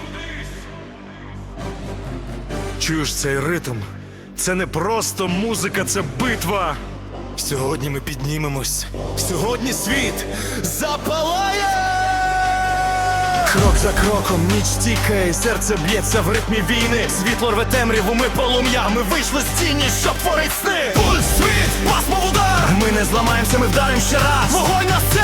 кудись. Чуєш цей ритм? Це не просто музика, це битва. Сьогодні ми піднімемось. Сьогодні світ запалає! Крок за кроком, ніч тікає, серце б'ється в ритмі війни. Світло рве темряву, ми полум'я, ми вийшли з тіні, щоб творить сни. Пульс, світ, пасмо удар. Ми не зламаємося, ми вдарим ще раз. Вогонь на сцені,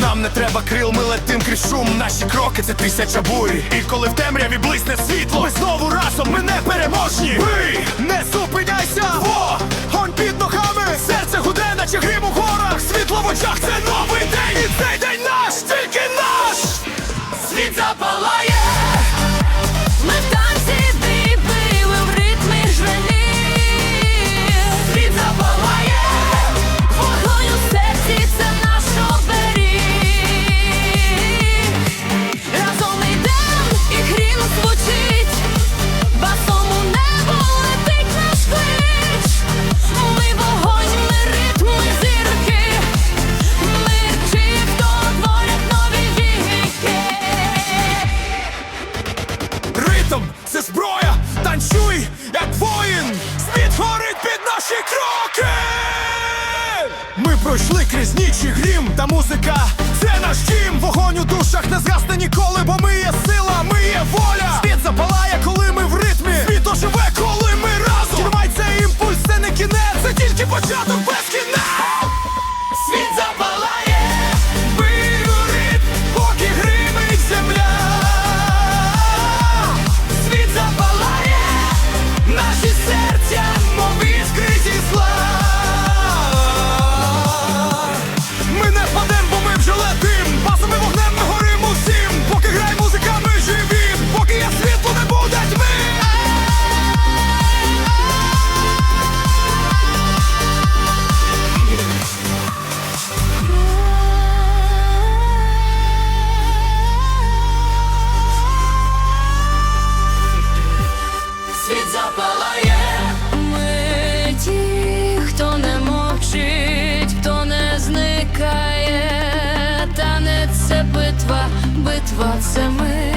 Нам не треба крил, ми летим крізь шум. Наші кроки це тисяча бурі. І коли в темряві блисне світло, ми знову разом, ми не переможні. Ви не зупиняйся! Во! Гонь під ногами! Серце гуде, наче грім у горах! Світло в очах це новий день! І цей наші кроки! Ми пройшли крізь ніч і грім, та музика це наш дім! Вогонь у душах не згасне ніколи, бо ми є сила, ми є воля! Світ запалає, коли ми в ритмі! Світ оживе, коли ми разом! Тримай цей імпульс, це не кінець, це тільки початок без Світ запалає. Ми ті, хто не мовчить, хто не зникає, та не це битва, битва це ми.